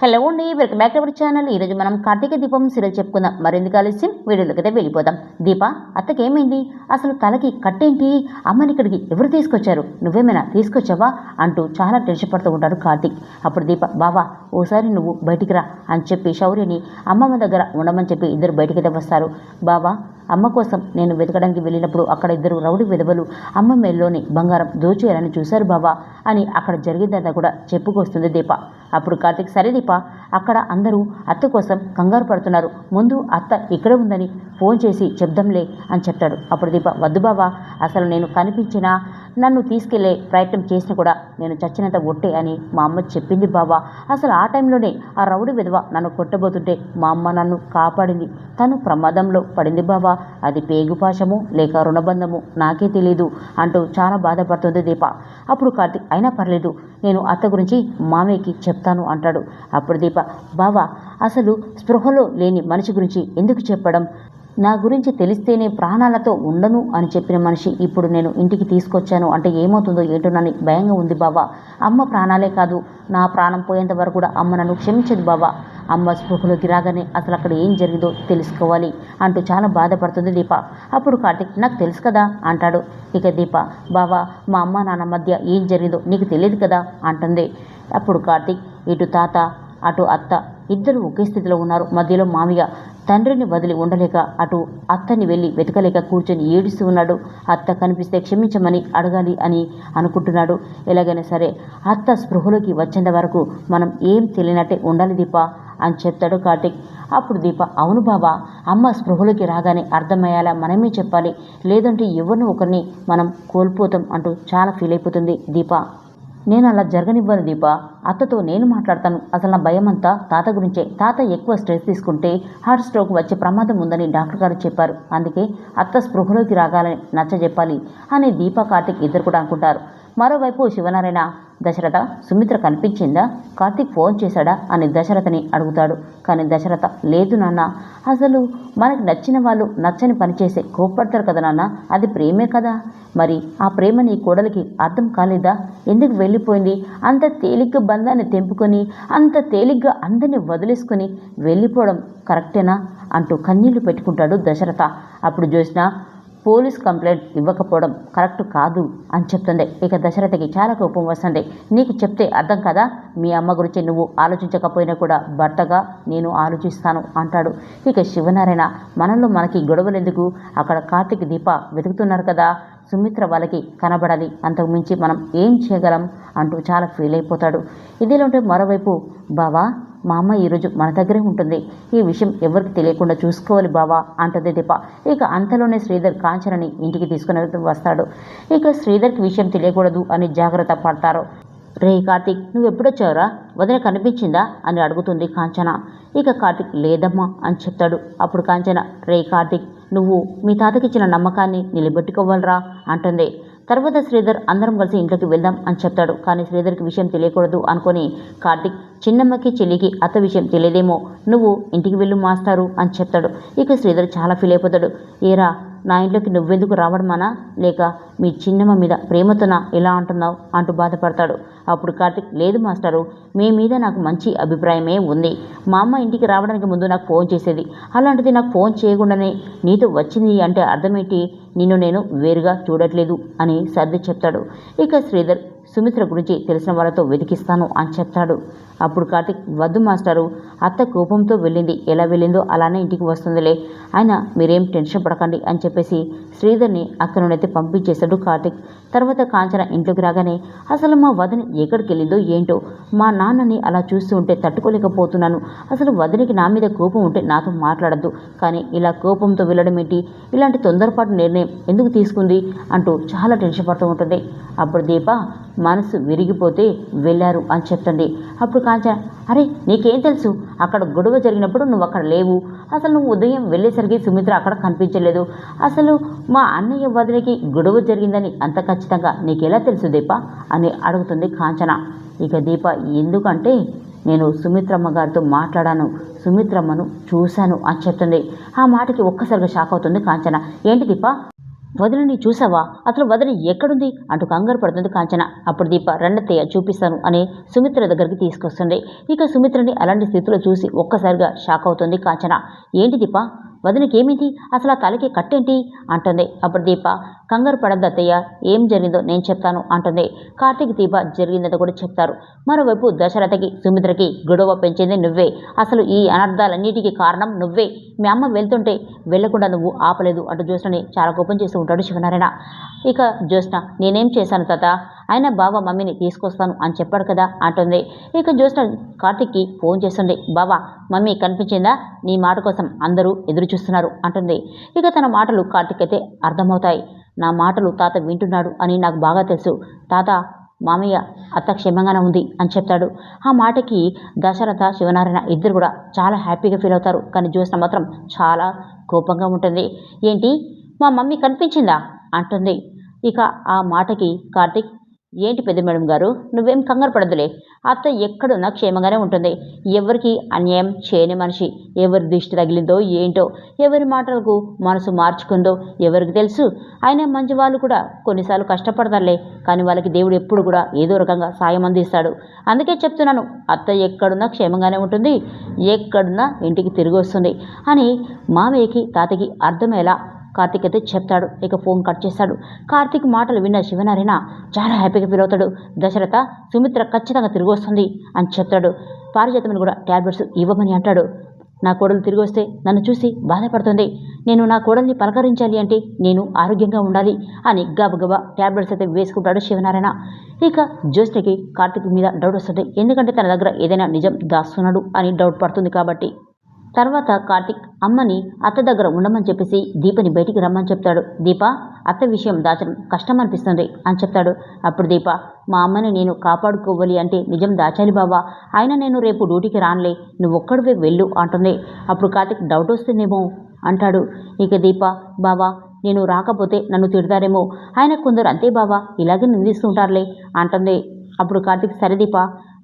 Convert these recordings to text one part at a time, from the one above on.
Hello అండి welcome back to our channel ఈరోజు మనం కార్తీక దీపం సీరియల్ చెప్పుకుందాం. మరింది కలిసి వీడియోలోకి అయితే వెళ్ళిపోదాం. దీప అత్తకేమైంది? అసలు తలకి కట్టేంటి? అమ్మని ఇక్కడికి ఎవరు తీసుకొచ్చారు? నువ్వేమైనా తీసుకొచ్చావా? అంటూ చాలా టెన్షన్ పడుతూ ఉంటాడు కార్తీక్. అప్పుడు దీప బావా ఓసారి నువ్వు బయటికి రా అని చెప్పి శౌర్యని అమ్మమ్మ దగ్గర ఉండమని చెప్పి ఇద్దరు బయటికైతే వస్తారు. బావా అమ్మ కోసం నేను వెతకడానికి వెళ్ళినప్పుడు అక్కడ ఇద్దరు రౌడీ విధవలు అమ్మ మెల్లోని బంగారం దోచేయాలని చూశారు బావా అని అక్కడ జరిగిందంతా కూడా చెప్పుకొస్తుంది దీప. అప్పుడు కార్తిక్ సరే దీప అక్కడ అందరూ అత్త కోసం కంగారు పడుతున్నారు. ముందు అత్త ఇక్కడే ఉందని ఫోన్ చేసి చెప్దాంలే అని చెప్తాడు. అప్పుడు దీప వద్దు బావా అసలు నేను కనిపించినా నన్ను తీసుకెళ్ళే ప్రయత్నం చేసినా కూడా నేను చచ్చినంత ఒట్టే అని మా అమ్మ చెప్పింది బావా. అసలు ఆ టైంలోనే ఆ రౌడి విధవ నన్ను కొట్టబోతుంటే మా అమ్మ నన్ను కాపాడింది. తను ప్రమాదంలో పడింది బావా. అది పేగుపాశము లేక రుణబంధము నాకే తెలియదు అంటూ చాలా బాధపడుతుంది దీప. అప్పుడు కార్తీక్ అయినా పర్లేదు నేను అత్త గురించి మామయ్యకి చెప్తాను అంటాడు. అప్పుడు దీప బావా అసలు స్పృహలో లేని మనిషి గురించి ఎందుకు చెప్పడం? నా గురించి తెలిస్తేనే ప్రాణాలతో ఉండను అని చెప్పిన మనిషి ఇప్పుడు నేను ఇంటికి తీసుకొచ్చాను అంటే ఏమవుతుందో ఏంటో నన్ను భయంగా ఉంది బావా. అమ్మ ప్రాణాలే కాదు నా ప్రాణం పోయేంత వరకు కూడా అమ్మ నన్ను క్షమించదు బావా. అమ్మ స్పృహలోకి రాగానే అసలు అక్కడ ఏం జరిగిందో తెలుసుకోవాలి అంటూ చాలా బాధపడుతుంది దీప. అప్పుడు కార్తిక్ నాకు తెలుసు కదా అంటాడు. ఇక దీప బావా మా అమ్మ నాన్న మధ్య ఏం జరిగిందో నీకు తెలియదు కదా అంటుంది. అప్పుడు కార్తిక్ ఇటు తాత అటు అత్త ఇద్దరు ఒకే స్థితిలో ఉన్నారు మధ్యలో మామయ్య. తండ్రిని వదిలి ఉండలేక అటు అత్తని వెళ్ళి వెతకలేక కూర్చొని ఏడుస్తూ ఉన్నాడు. అత్త కనిపిస్తే క్షమించమని అడగాలి అని అనుకుంటున్నాడు. ఎలాగైనా సరే అత్త స్పృహలోకి వచ్చేంత వరకు మనం ఏం తెలియనట్టే ఉండాలి దీప అని చెప్తాడు కార్తిక్. అప్పుడు దీప అవును బాబా అమ్మ స్పృహలోకి రాగానే అర్థమయ్యేలా మనమే చెప్పాలి. లేదంటే ఎవరిని ఒకరిని మనం కోల్పోతాం అంటూ చాలా ఫీల్ అయిపోతుంది దీప. నేను అలా జరగనివ్వను దీప. అత్తతో నేను మాట్లాడతాను. అసలు నా భయం అంతా తాత గురించే. తాత ఎక్కువ స్ట్రెస్ తీసుకుంటే హార్ట్ స్ట్రోక్ వచ్చే ప్రమాదం ఉందని డాక్టర్ గారు చెప్పారు. అందుకే అత్త స్పృహలోకి రాగాలని నచ్చజెప్పాలి అని దీప కార్తిక్ ఇద్దరు కూడా అనుకుంటారు. మరోవైపు శివనారాయణ దశరథ సుమిత్ర కనిపించిందా? కార్తీక్ ఫోన్ చేశాడా? అని దశరథని అడుగుతాడు. కానీ దశరథ లేదు నాన్న. అసలు మనకు నచ్చిన వాళ్ళు నచ్చని పని చేసే కోప్పడతారు కదా నాన్న. అది ప్రేమే కదా. మరి ఆ ప్రేమ నీ కోడలికి అర్థం కాలేదా? ఎందుకు వెళ్ళిపోయింది? అంత తేలిగ్గా బంధాన్ని తెంపుకొని అంత తేలిగ్గా అందరిని వదిలేసుకొని వెళ్ళిపోవడం కరెక్టేనా? అంటూ కన్నీళ్ళు పెట్టుకుంటాడు దశరథ. అప్పుడు చూసినా పోలీస్ కంప్లైంట్ ఇవ్వకపోవడం కరెక్ట్ కాదు అని చెప్తుంది ఇక దశరథకి చాలా కోపం వస్తుంది నీకు చెప్తే అర్థం కదా? మీ అమ్మ గురించి నువ్వు ఆలోచించకపోయినా కూడా భర్తగా నేను ఆలోచిస్తాను అంటాడు. ఇక శివనారాయణ మనలో మనకి గొడవలు ఎందుకు? అక్కడ కార్తీక్ దీప వెతుకుతున్నారు కదా. సుమిత్ర వాళ్ళకి కనబడాలి. అంతకు మించి మనం ఏం చేయగలం? అంటూ చాలా ఫీల్ అయిపోతాడు. ఇదిలో ఉంటే మరోవైపు బావా మా అమ్మ ఈరోజు మన దగ్గరే ఉంటుంది. ఈ విషయం ఎవరికి తెలియకుండా చూసుకోవాలి బావా అంటది దీప. ఇక అంతలోనే శ్రీధర్ కాంచనని ఇంటికి తీసుకుని వస్తాడు. ఇక శ్రీధర్కి విషయం తెలియకూడదు అని జాగ్రత్త పడతారు. రే కార్తిక్ నువ్వు ఎప్పుడొచ్చావురా వదిన కనిపించిందా? అని అడుగుతుంది కాంచన. ఇక కార్తిక్ లేదమ్మా అని చెప్తాడు. అప్పుడు కాంచన రే కార్తిక్ నువ్వు మీ తాతకిచ్చిన నమ్మకాన్ని నిలబెట్టుకోవాలరా అంటుంది. తర్వాత శ్రీధర్ అందరం కలిసి ఇంట్లోకి వెళ్దాం అని చెప్తాడు. కానీ శ్రీధర్కి విషయం తెలియకూడదు అనుకొని కార్తిక్ చిన్నమ్మకి చెల్లికి అత్త విషయం తెలియదేమో. నువ్వు ఇంటికి వెళ్ళు మాస్టారు అని చెప్తాడు. ఇక శ్రీధర్ చాలా ఫీల్ అయిపోతాడు. ఏరా నా ఇంట్లోకి నువ్వెందుకు రావడమానా లేక మీ చిన్నమ్మ మీద ప్రేమతోనా? ఎలా అంటున్నావు? అంటూ బాధపడతాడు. అప్పుడు కార్తిక్ లేదు మాస్టారు మీ మీద నాకు మంచి అభిప్రాయమే ఉంది. మా అమ్మ ఇంటికి రావడానికి ముందు నాకు ఫోన్ చేసేది. అలాంటిది నాకు ఫోన్ చేయకుండానే నీతో వచ్చింది అంటే అర్థమేంటి? నిన్ను నేను వేరుగా చూడట్లేదు అని సర్ది చెప్తాడు. ఇక శ్రీధర్ సుమిత్ర గురించి తెలిసిన వాళ్ళతో వెతికిస్తాను అని చెప్తాడు. అప్పుడు కార్తిక్ వద్దు మాస్టారు అత్త కోపంతో వెళ్ళింది. ఎలా వెళ్ళిందో అలానే ఇంటికి వస్తుందిలే. ఆయన మీరేం టెన్షన్ పడకండి అని చెప్పేసి శ్రీధర్ని అక్కడి నుండైతే పంపించేశాడు కార్తిక్. తర్వాత కాంచన ఇంట్లోకి రాగానే అసలు మా వదిన ఎక్కడికి వెళ్ళిందో ఏంటో? మా నాన్నని అలా చూస్తూ ఉంటే తట్టుకోలేకపోతున్నాను. అసలు వదినికి నా మీద కోపం ఉంటే నాతో మాట్లాడద్దు. కానీ ఇలా కోపంతో వెళ్ళడం ఏంటి? ఇలాంటి తొందరపాటు నిర్ణయం ఎందుకు తీసుకుంది? అంటూ చాలా టెన్షన్ పడుతూ ఉంటుంది. అప్పుడు దీప మనసు విరిగిపోతే వెళ్ళారు అని చెప్తుంది. అప్పుడు కాంచన అరే నీకేం తెలుసు? అక్కడ గొడవ జరిగినప్పుడు నువ్వు అక్కడ లేవు. అసలు నువ్వు ఉదయం వెళ్ళేసరికి సుమిత్ర అక్కడ కనిపించలేదు. అసలు మా అన్నయ్య వదిలికి గొడవ జరిగిందని అంత ఖచ్చితంగా నీకెలా తెలుసు దీప? అని అడుగుతుంది కాంచన. ఇక దీప ఎందుకంటే నేను సుమిత్రమ్మ గారితో మాట్లాడాను సుమిత్రమ్మను చూశాను అని చెప్తుంది. ఆ మాటకి ఒక్కసారిగా షాక్ అవుతుంది కాంచన. ఏంటి దీప? వదిలిని చూసావా? అసలు వదిలి ఎక్కడుంది? అంటూ కంగారు పడుతుంది కాంచన. అప్పుడు దీప రండత్తయ్య చూపిస్తాను అని సుమిత్ర దగ్గరికి తీసుకొస్తుంది. ఇక సుమిత్రని అలాంటి స్థితిలో చూసి ఒక్కసారిగా షాక్ అవుతుంది కాంచన. ఏంటి దీప? వదినకేమిటి? అసలు ఆ తలకి కట్టేంటి? అంటుంది. అప్పుడు దీప కంగారు పడద్దు అత్తయ్య ఏం జరిగిందో నేను చెప్తాను అంటుంది. కార్తీక్ దీప జరిగిందంతా కూడా చెప్తారు. మరోవైపు దశరథకి సుమిత్రకి గొడవ పెంచింది నువ్వే. అసలు ఈ అనర్థాలన్నిటికీ కారణం నువ్వే. మీ అమ్మ వెళ్తుంటే వెళ్ళకుండా నువ్వు ఆపలేదు అంటూ జ్యోత్స్నని చాలా కోపం చేస్తూ ఉంటాడు శివనారాయణ. ఇక జ్యోత్స్న నేనేం చేశాను తాత? ఆయన బావ మమ్మీని తీసుకొస్తాను అని చెప్పాడు కదా అంటుంది. ఇక జ్యోత్స్న కార్తిక్కి ఫోన్ చేస్తుంది. బావా మమ్మీ కనిపించిందా? నీ మాట కోసం అందరూ ఎదురు చూస్తున్నారు అంటుంది. ఇక తన మాటలు కార్తిక్ అయితే అర్థమవుతాయి. నా మాటలు తాత వింటున్నాడు అని నాకు బాగా తెలుసు. తాత మామయ్య అత్త క్షేమంగానే ఉంది అని చెప్తాడు. ఆ మాటకి దశరథ శివనారాయణ ఇద్దరు కూడా చాలా హ్యాపీగా ఫీల్ అవుతారు. కానీ జ్యోత్స్న మాత్రం చాలా కోపంగా ఉంటుంది. ఏంటి? మా మమ్మీ కనిపించిందా? అంటుంది. ఇక ఆ మాటకి కార్తిక్ ఏంటి పెద్ద మేడం గారు? నువ్వేం కంగారు పడదులే అత్త ఎక్కడున్నా క్షేమంగానే ఉంటుంది. ఎవరికి అన్యాయం చేయని మనిషి ఎవరి దృష్టి తగిలిందో ఏంటో ఎవరి మాటలకు మనసు మార్చుకుందో ఎవరికి తెలుసు. ఆయన మంచి వాళ్ళు కూడా కొన్నిసార్లు కష్టపడతారులే. కానీ వాళ్ళకి దేవుడు ఎప్పుడు కూడా ఏదో రకంగా సాయం అందిస్తాడు. అందుకే చెప్తున్నాను అత్త ఎక్కడున్నా క్షేమంగానే ఉంటుంది. ఎక్కడున్నా ఇంటికి తిరిగి వస్తుంది. అని మామయ్యకి తాతకి అర్థమయ్యేలా కార్తీక్ అయితే చెప్తాడు. ఇక ఫోన్ కట్ చేస్తాడు. కార్తీక్ మాటలు విన్న శివనారాయణ చాలా హ్యాపీగా ఫీల్ అవుతాడు. దశరథ సుమిత్ర ఖచ్చితంగా తిరిగి వస్తుంది అని చెప్తాడు. పారిజాతమని కూడా ట్యాబ్లెట్స్ ఇవ్వమని అంటాడు. నా కోడలు తిరిగి వస్తే నన్ను చూసి బాధపడుతుంది. నేను నా కోడల్ని పలకరించాలి అంటే నేను ఆరోగ్యంగా ఉండాలి అని గబగబా ట్యాబ్లెట్స్ అయితే వేసుకుంటాడు శివనారాయణ. ఇక జ్యోష్ణకి కార్తీక్ మీద డౌట్ వస్తుంది. ఎందుకంటే తన దగ్గర ఏదైనా నిజం దాస్తున్నాడు అని డౌట్ పడుతుంది కాబట్టి. తర్వాత కార్తిక్ అమ్మని అత్త దగ్గర ఉండమని చెప్పేసి దీపని బయటికి రమ్మని చెప్తాడు. దీప అత్త విషయం దాచడం కష్టం అనిపిస్తుంది అని చెప్తాడు. అప్పుడు దీప మా అమ్మని నేను కాపాడుకోవాలి అంటే నిజం దాచాలి బావా. అయినా నేను రేపు డ్యూటీకి రానులే నువ్వు ఒక్కడివే వెళ్ళు అంటుంది. అప్పుడు కార్తిక్ డౌట్ వస్తుందేమో? అంటాడు. ఇక దీప బావా నేను రాకపోతే నన్ను తిడతారేమో? ఆయన కొందరు అంతే బావా ఇలాగే నిందిస్తుంటారులే అంటుంది. అప్పుడు కార్తిక్ సరే దీప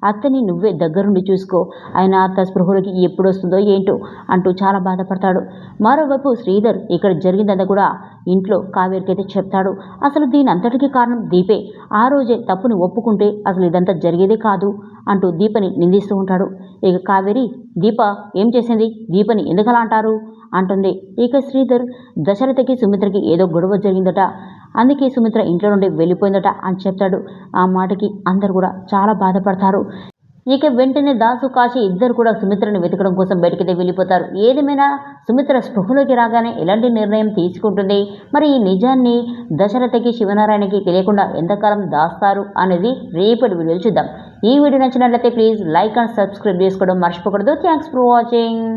అత్తని నువ్వే దగ్గరుండి చూసుకో. ఆయన అత్త స్పృహలోకి ఎప్పుడు వస్తుందో ఏంటో అంటూ చాలా బాధపడతాడు. మరోవైపు శ్రీధర్ ఇక్కడ జరిగిందంతా కూడా ఇంట్లో కావేరికి అయితే చెప్తాడు. అసలు దీని అంతటికీ కారణం దీపే. ఆ రోజే తప్పుని ఒప్పుకుంటే అసలు ఇదంతా జరిగేదే కాదు అంటూ దీపని నిందిస్తూ ఉంటాడు. ఇక కావేరి దీప ఏం చేసింది? దీపని ఎందుకలా అంటారు? అంటుంది. ఇక శ్రీధర్ దశరథకి సుమిత్రకి ఏదో గొడవ జరిగిందట. అందుకే సుమిత్ర ఇంట్లో నుండి వెళ్ళిపోయిందట అని చెప్తాడు. ఆ మాటకి అందరు కూడా చాలా బాధపడతారు. ఇక వెంటనే దాసు కాశీ ఇద్దరు కూడా సుమిత్రని వెతకడం కోసం బయటకైతే వెళ్ళిపోతారు. ఏదేమైనా సుమిత్ర స్పృహలోకి రాగానే ఎలాంటి నిర్ణయం తీసుకుంటుంది? మరి ఈ నిజాన్ని దశరథకి శివనారాయణకి తెలియకుండా ఎంతకాలం దాస్తారు అనేది రేపటి వీడియోలు చూద్దాం. ఈ వీడియో నచ్చినట్లయితే ప్లీజ్ లైక్ అండ్ సబ్స్క్రైబ్ చేసుకోవడం మర్చిపోకూడదు. Thanks for watching.